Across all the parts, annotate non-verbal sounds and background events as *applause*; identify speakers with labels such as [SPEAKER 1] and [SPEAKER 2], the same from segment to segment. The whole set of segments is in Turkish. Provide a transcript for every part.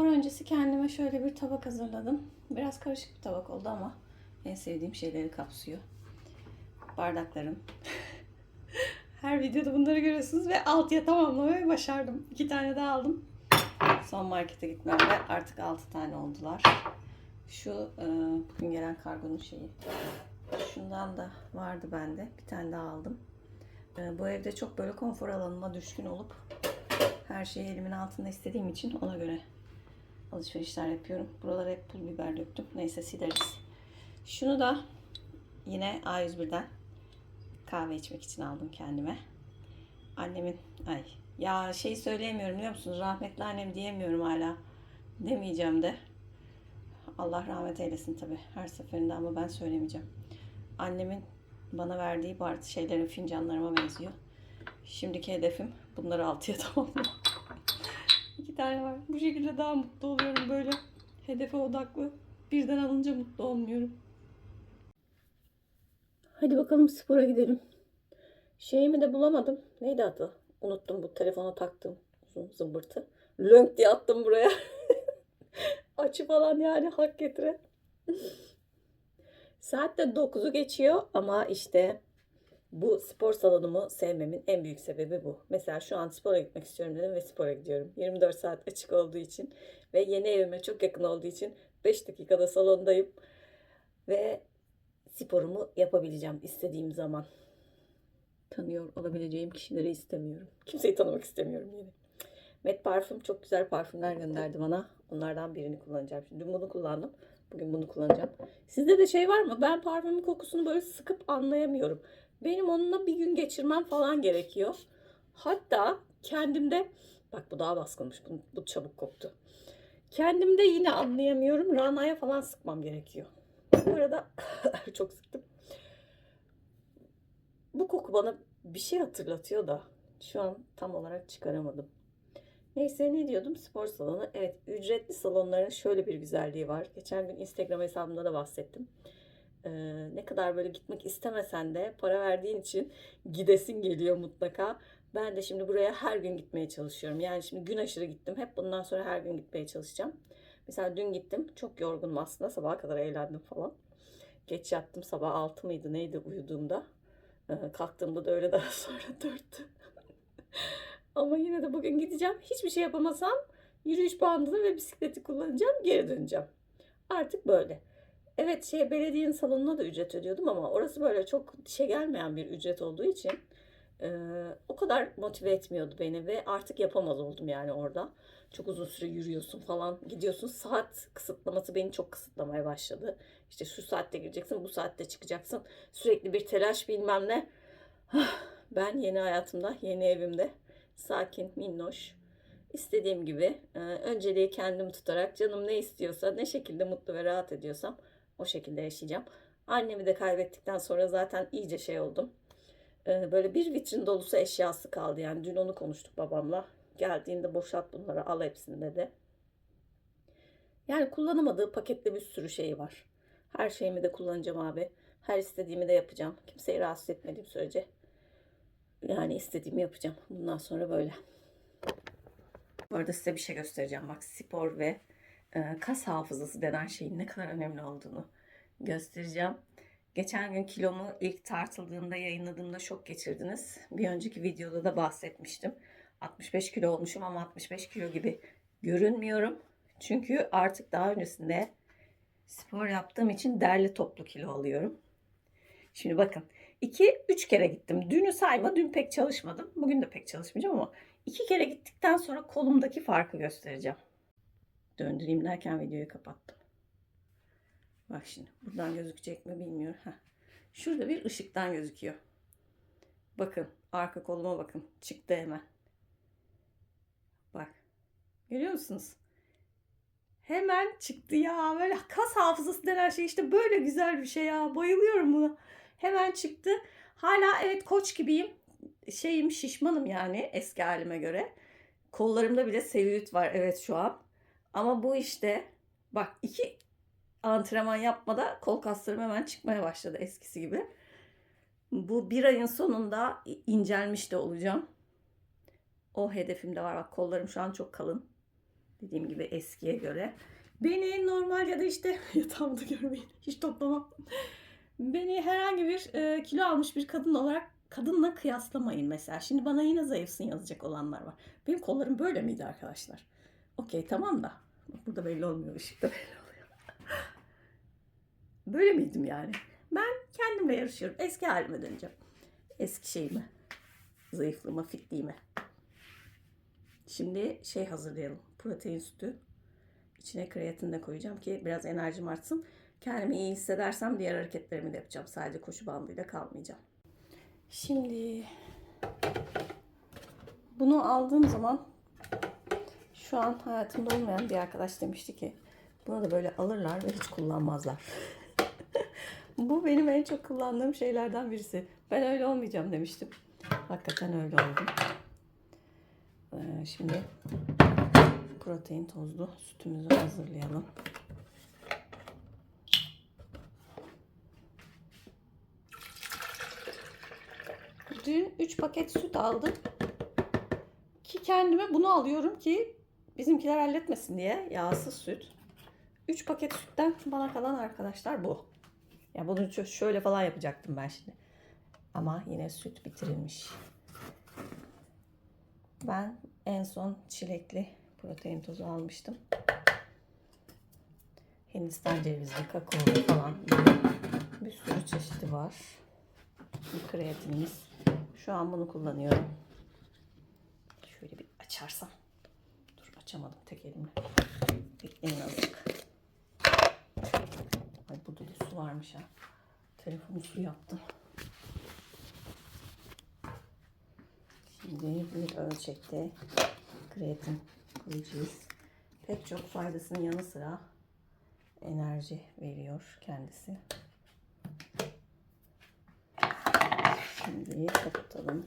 [SPEAKER 1] Spor öncesi kendime şöyle bir tabak hazırladım. Biraz karışık bir tabak oldu ama en sevdiğim şeyleri kapsıyor. Bardaklarım. *laughs* Her videoda bunları görüyorsunuz ve altıya tamamlamayı başardım. İki tane daha aldım. Son markete gitmemde artık altı tane oldular. Şu e, bugün gelen kargonun şeyi. Şundan da vardı bende. Bir tane daha aldım. E, bu evde çok böyle konfor alanıma düşkün olup her şeyi elimin altında istediğim için ona göre alışverişler yapıyorum. Buralara hep pul biber döktüm. Neyse sileriz. Şunu da yine A101'den kahve içmek için aldım kendime. Annemin ay ya şey söyleyemiyorum biliyor musunuz? Rahmetli annem diyemiyorum hala. Demeyeceğim de. Allah rahmet eylesin tabi her seferinde ama ben söylemeyeceğim. Annemin bana verdiği bar şeylerin fincanlarıma benziyor. Şimdiki hedefim bunları altıya *laughs* tamamlamak. Tane var. Bu şekilde daha mutlu oluyorum böyle. Hedefe odaklı. Birden alınca mutlu olmuyorum. Hadi bakalım spora gidelim. Şeyimi de bulamadım. Neydi adı? Unuttum bu telefona taktım uzun zımbırtı. Lönk diye attım buraya. *laughs* Açı falan yani hak getire. Saat de 9'u geçiyor ama işte bu spor salonumu sevmemin en büyük sebebi bu. Mesela şu an spora gitmek istiyorum dedim ve spora gidiyorum. 24 saat açık olduğu için ve yeni evime çok yakın olduğu için 5 dakikada salondayım. Ve sporumu yapabileceğim istediğim zaman. Tanıyor olabileceğim kişileri istemiyorum. Kimseyi tanımak istemiyorum yine. Met Parfüm çok güzel parfümler gönderdi bana. Onlardan birini kullanacağım. Şimdi dün bunu kullandım. Bugün bunu kullanacağım. Sizde de şey var mı? Ben parfümün kokusunu böyle sıkıp anlayamıyorum. Benim onunla bir gün geçirmem falan gerekiyor. Hatta kendimde bak bu daha baskınmış. Bu, bu çabuk koktu. Kendimde yine anlayamıyorum. Rana'ya falan sıkmam gerekiyor. Bu arada *coughs* çok sıktım. Bu koku bana bir şey hatırlatıyor da şu an tam olarak çıkaramadım. Neyse ne diyordum? Spor salonu. Evet ücretli salonların şöyle bir güzelliği var. Geçen gün Instagram hesabımda da bahsettim. Ee, ne kadar böyle gitmek istemesen de para verdiğin için gidesin geliyor mutlaka. Ben de şimdi buraya her gün gitmeye çalışıyorum. Yani şimdi gün aşırı gittim. Hep bundan sonra her gün gitmeye çalışacağım. Mesela dün gittim. Çok yorgunum aslında. Sabaha kadar eğlendim falan. Geç yattım. Sabah 6 mıydı neydi uyuduğumda. Ee, kalktığımda da öyle daha *laughs* sonra 4'tü. Ama yine de bugün gideceğim. Hiçbir şey yapamasam yürüyüş bandını ve bisikleti kullanacağım. Geri döneceğim. Artık böyle. Evet şey belediyenin salonuna da ücret ödüyordum ama orası böyle çok dişe gelmeyen bir ücret olduğu için e, o kadar motive etmiyordu beni ve artık yapamaz oldum yani orada. Çok uzun süre yürüyorsun falan gidiyorsun. Saat kısıtlaması beni çok kısıtlamaya başladı. İşte şu saatte gireceksin, bu saatte çıkacaksın. Sürekli bir telaş bilmem ne. Ben yeni hayatımda, yeni evimde sakin, minnoş, istediğim gibi önceliği kendim tutarak canım ne istiyorsa, ne şekilde mutlu ve rahat ediyorsam o şekilde yaşayacağım. Annemi de kaybettikten sonra zaten iyice şey oldum. E, böyle bir vitrin dolusu eşyası kaldı yani. Dün onu konuştuk babamla. Geldiğinde boşalt bunları al hepsini dedi. Yani kullanamadığı pakette bir sürü şey var. Her şeyimi de kullanacağım abi. Her istediğimi de yapacağım. Kimseyi rahatsız etmediğim sürece. Yani istediğimi yapacağım. Bundan sonra böyle. Bu arada size bir şey göstereceğim. Bak spor ve kas hafızası denen şeyin ne kadar önemli olduğunu göstereceğim. Geçen gün kilomu ilk tartıldığımda yayınladığımda şok geçirdiniz. Bir önceki videoda da bahsetmiştim. 65 kilo olmuşum ama 65 kilo gibi görünmüyorum. Çünkü artık daha öncesinde spor yaptığım için derli toplu kilo alıyorum. Şimdi bakın 2-3 kere gittim. Dünü sayma dün pek çalışmadım. Bugün de pek çalışmayacağım ama iki kere gittikten sonra kolumdaki farkı göstereceğim. Döndüreyim derken videoyu kapattım. Bak şimdi buradan gözükecek mi bilmiyorum. Heh. Şurada bir ışıktan gözüküyor. Bakın arka koluma bakın. Çıktı hemen. Bak. Görüyor musunuz? Hemen çıktı ya. Böyle kas hafızası denen şey işte böyle güzel bir şey ya. Bayılıyorum buna. Hemen çıktı. Hala evet koç gibiyim. Şeyim şişmanım yani eski halime göre. Kollarımda bile selülit var evet şu an. Ama bu işte bak iki antrenman yapmada kol kaslarım hemen çıkmaya başladı eskisi gibi. Bu bir ayın sonunda incelmiş de olacağım. O hedefim de var. Bak kollarım şu an çok kalın. Dediğim gibi eskiye göre. Beni normal ya da işte *laughs* yatağımda görmeyin. Hiç toplamam. Beni herhangi bir e, kilo almış bir kadın olarak kadınla kıyaslamayın mesela. Şimdi bana yine zayıfsın yazacak olanlar var. Benim kollarım böyle miydi arkadaşlar? Okey tamam da. Burada belli olmuyor. ışıkta belli oluyor. *laughs* Böyle miydim yani? Ben kendimle yarışıyorum. Eski halime döneceğim. Eski şeyime. Zayıflığıma, fitliğime. Şimdi şey hazırlayalım. Protein sütü. İçine kreatin de koyacağım ki biraz enerjim artsın. Kendimi iyi hissedersem diğer hareketlerimi de yapacağım. Sadece koşu bandıyla kalmayacağım. Şimdi bunu aldığım zaman şu an hayatımda olmayan bir arkadaş demişti ki bunu da böyle alırlar ve hiç kullanmazlar. *laughs* Bu benim en çok kullandığım şeylerden birisi. Ben öyle olmayacağım demiştim. Hakikaten öyle oldum. Ee, şimdi protein tozlu sütümüzü hazırlayalım. Dün 3 paket süt aldım. Ki kendime bunu alıyorum ki bizimkiler halletmesin diye yağsız süt. 3 paket sütten bana kalan arkadaşlar bu. Ya bunu şö- şöyle falan yapacaktım ben şimdi. Ama yine süt bitirilmiş. Ben en son çilekli protein tozu almıştım. Hindistan cevizli, kakaolu falan bir sürü çeşidi var. Bir kreatinimiz. Şu an bunu kullanıyorum. Şöyle bir açarsam. Açamadım tek elimle. Bekleyin azıcık. Ay burada da su varmış ha. Telefonu su yaptım. Şimdi bir ölçekte kreatin koyacağız. Pek çok faydasının yanı sıra enerji veriyor kendisi. Şimdi kapatalım.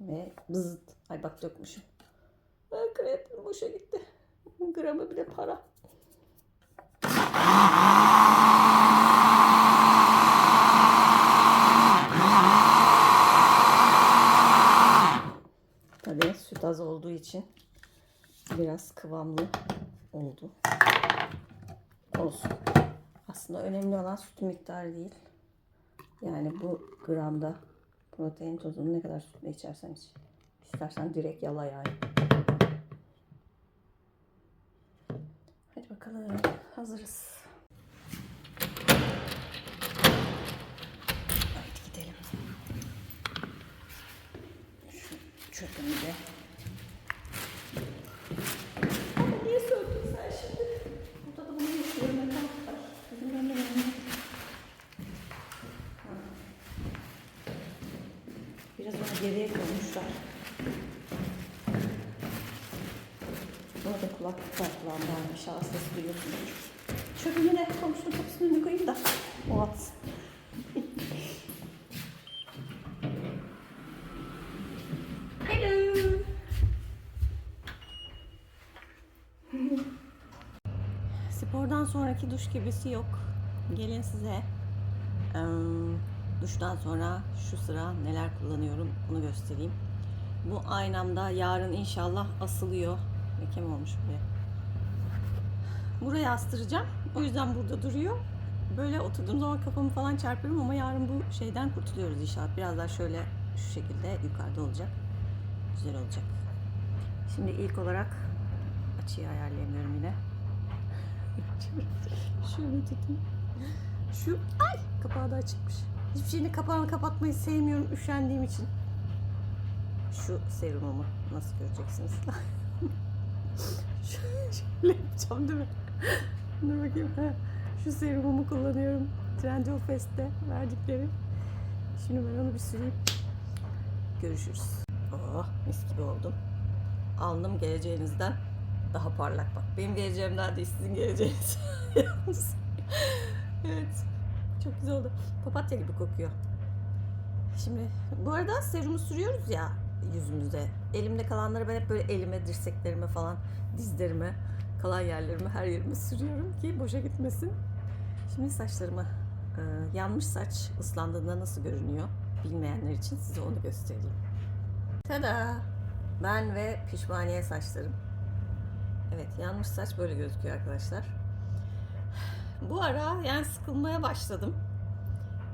[SPEAKER 1] Ve bızıt. Ay bak dökmüşüm. Boşa gitti. Gramı bile para. Tabii süt az olduğu için biraz kıvamlı oldu. Olsun. Aslında önemli olan süt miktarı değil. Yani bu gramda protein tozunu ne kadar sütle içersen iç. İstersen direkt yala yani. Hadi bakalım. Hazırız. Hadi gidelim. Şu çöpümü de. Ama niye söyledin sen şimdi? Burada da bunu yaşıyorum. Ne kadar? Bizim önüne gelmiyor. Biraz onu geriye koymuşlar. Orada kulaklık var aşağı ses duyuyorsunuz. Çöpümü de komşunun kapısının önüne koyayım da o atsın. Hello. Spordan sonraki duş gibisi yok. Gelin size eee, duştan sonra şu sıra neler kullanıyorum bunu göstereyim. Bu aynamda yarın inşallah asılıyor. Leke olmuş buraya? Buraya astıracağım. O yüzden burada duruyor. Böyle oturduğum zaman kafamı falan çarpıyorum ama yarın bu şeyden kurtuluyoruz inşallah. Biraz daha şöyle şu şekilde yukarıda olacak. Güzel olacak. Şimdi ilk olarak açıyı ayarlayamıyorum yine. *laughs* Şöyle tutayım. Şu ay kapağı da açıkmış. Hiçbir şeyin kapağını kapatmayı sevmiyorum üşendiğim için. Şu serumumu nasıl göreceksiniz? *laughs* Şöyle yapacağım değil mi? Dur bakayım. Şu serumumu kullanıyorum. Trendyol Fest'te verdikleri. Şimdi ben onu bir süreyim. Görüşürüz. Oh mis gibi oldum. Alnım geleceğinizden daha parlak bak. Benim geleceğimden değil sizin geleceğiniz. *laughs* Evet. Çok güzel oldu. Papatya gibi kokuyor. Şimdi bu arada serumu sürüyoruz ya yüzümüze. Elimde kalanları ben hep böyle elime, dirseklerime falan, dizlerime, kalan yerlerime, her yerime sürüyorum ki boşa gitmesin. Şimdi saçlarımı e, yanmış saç ıslandığında nasıl görünüyor bilmeyenler için size onu göstereyim. Tada! Ben ve pişmaniye saçlarım. Evet yanmış saç böyle gözüküyor arkadaşlar. Bu ara yani sıkılmaya başladım.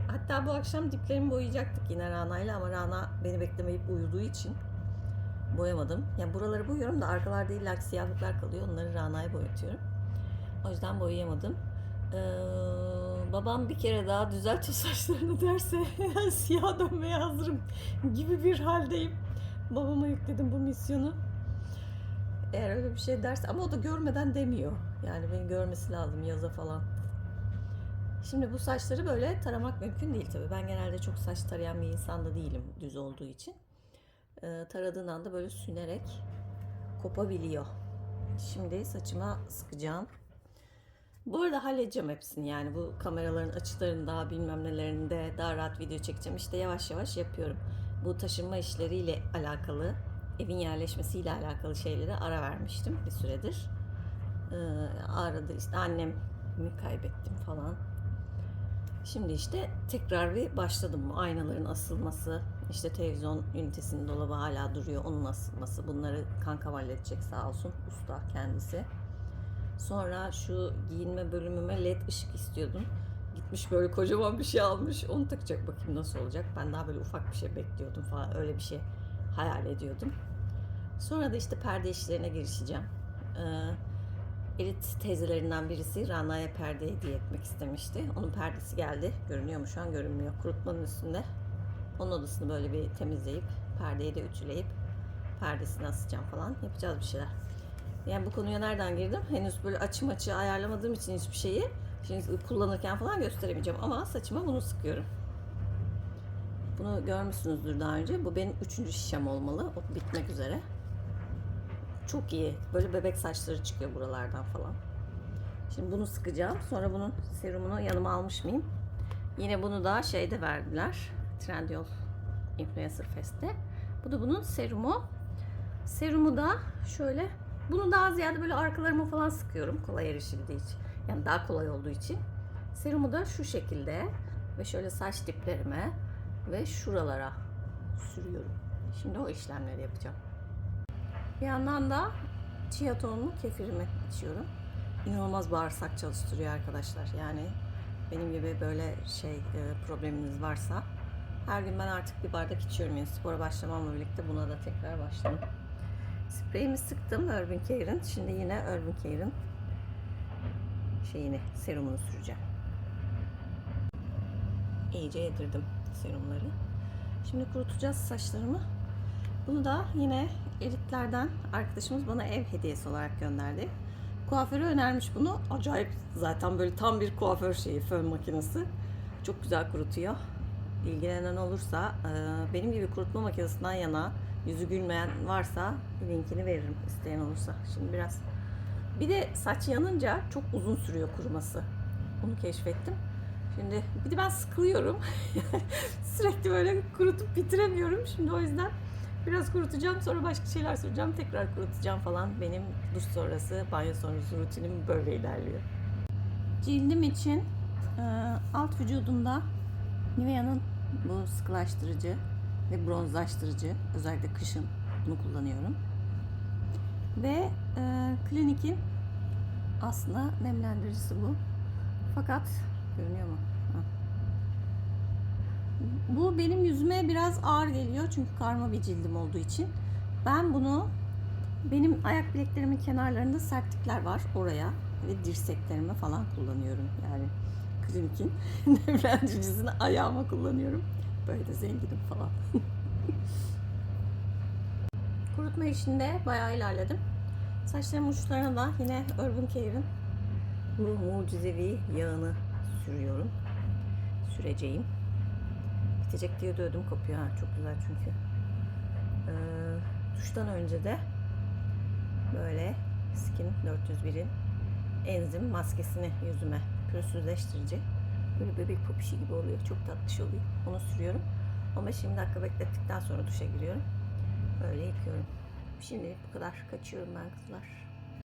[SPEAKER 1] Hatta bu akşam diplerimi boyayacaktık yine Rana'yla ama Rana beni beklemeyip uyuduğu için boyamadım. Yani buraları boyuyorum da arkalarda illa siyahlıklar kalıyor. Onları Rana'ya boyatıyorum. O yüzden boyayamadım. Ee, babam bir kere daha düzelt o *laughs* saçlarını derse siyah dönmeye hazırım gibi bir haldeyim. Babama yükledim bu misyonu. Eğer öyle bir şey derse ama o da görmeden demiyor. Yani beni görmesi lazım yaza falan. Şimdi bu saçları böyle taramak mümkün değil tabii. Ben genelde çok saç tarayan bir insan da değilim düz olduğu için. Ee, taradığın anda böyle sünerek kopabiliyor. Şimdi saçıma sıkacağım. Bu arada halledeceğim hepsini yani bu kameraların açılarında bilmem nelerinde daha rahat video çekeceğim. İşte yavaş yavaş yapıyorum. Bu taşınma işleriyle alakalı, evin yerleşmesiyle alakalı şeylere ara vermiştim bir süredir. Ee, aradı işte annemi kaybettim falan. Şimdi işte tekrar bir başladım. Aynaların asılması, işte televizyon ünitesinin dolabı hala duruyor. Onun asılması. Bunları kanka halledecek sağ olsun. Usta kendisi. Sonra şu giyinme bölümüme led ışık istiyordum. Gitmiş böyle kocaman bir şey almış. Onu takacak bakayım nasıl olacak. Ben daha böyle ufak bir şey bekliyordum falan. Öyle bir şey hayal ediyordum. Sonra da işte perde işlerine girişeceğim. Ee, Elit teyzelerinden birisi Rana'ya perde hediye etmek istemişti. Onun perdesi geldi. Görünüyor mu şu an? Görünmüyor. Kurutmanın üstünde. Onun odasını böyle bir temizleyip, perdeyi de ütüleyip perdesini asacağım falan. Yapacağız bir şeyler. Yani bu konuya nereden girdim? Henüz böyle açım açı ayarlamadığım için hiçbir şeyi şimdi kullanırken falan gösteremeyeceğim. Ama saçıma bunu sıkıyorum. Bunu görmüşsünüzdür daha önce. Bu benim üçüncü şişem olmalı. O bitmek üzere. Çok iyi. Böyle bebek saçları çıkıyor buralardan falan. Şimdi bunu sıkacağım. Sonra bunun serumunu yanıma almış mıyım? Yine bunu da şeyde verdiler. Trendyol Influencer Fest'te. Bu da bunun serumu. Serumu da şöyle bunu daha ziyade böyle arkalarıma falan sıkıyorum. Kolay erişildiği için. Yani daha kolay olduğu için. Serumu da şu şekilde ve şöyle saç diplerime ve şuralara sürüyorum. Şimdi o işlemleri yapacağım. Bir yandan da chia tohumlu kefirimi içiyorum. İnanılmaz bağırsak çalıştırıyor arkadaşlar. Yani benim gibi böyle şey e, probleminiz varsa her gün ben artık bir bardak içiyorum. Yani spora başlamamla birlikte buna da tekrar başladım. Spreyimi sıktım Urban Care'ın. Şimdi yine Urban Care'ın şeyini, serumunu süreceğim. İyice yedirdim serumları. Şimdi kurutacağız saçlarımı. Bunu da yine elitlerden arkadaşımız bana ev hediyesi olarak gönderdi. Kuaförü önermiş bunu. Acayip zaten böyle tam bir kuaför şeyi, fön makinesi. Çok güzel kurutuyor. İlgilenen olursa e, benim gibi kurutma makinesinden yana yüzü gülmeyen varsa linkini veririm isteyen olursa. Şimdi biraz bir de saç yanınca çok uzun sürüyor kuruması. Bunu keşfettim. Şimdi bir de ben sıkılıyorum. *laughs* Sürekli böyle kurutup bitiremiyorum. Şimdi o yüzden biraz kurutacağım sonra başka şeyler süreceğim. Tekrar kurutacağım falan. Benim duş sonrası, banyo sonrası rutinim böyle ilerliyor. Cildim için e, alt vücudumda Nivea'nın bu sıkılaştırıcı ve bronzlaştırıcı özellikle kışın bunu kullanıyorum. Ve e, Clinique'in aslında nemlendiricisi bu. Fakat görünüyor mu? Ha. Bu benim yüzüme biraz ağır geliyor çünkü karma bir cildim olduğu için. Ben bunu benim ayak bileklerimin kenarlarında sertlikler var oraya ve dirseklerime falan kullanıyorum. Yani Clinique'in nemlendiricisini *laughs* ayağıma kullanıyorum. Böyle de zenginim falan. *laughs* Kurutma işinde bayağı ilerledim. Saçlarımın uçlarına da yine Urban Care'ın bu mucizevi yağını sürüyorum. Süreceğim. Bitecek diye de ödüm kopuyor. Ha, çok güzel çünkü. Ee, duştan önce de böyle Skin 401'in enzim maskesini yüzüme pürüzsüzleştirici. Böyle bebek popişi gibi oluyor. Çok tatlış oluyor. Onu sürüyorum. 15-20 dakika beklettikten sonra duşa giriyorum. Böyle yıkıyorum. Şimdi bu kadar. Kaçıyorum ben kızlar.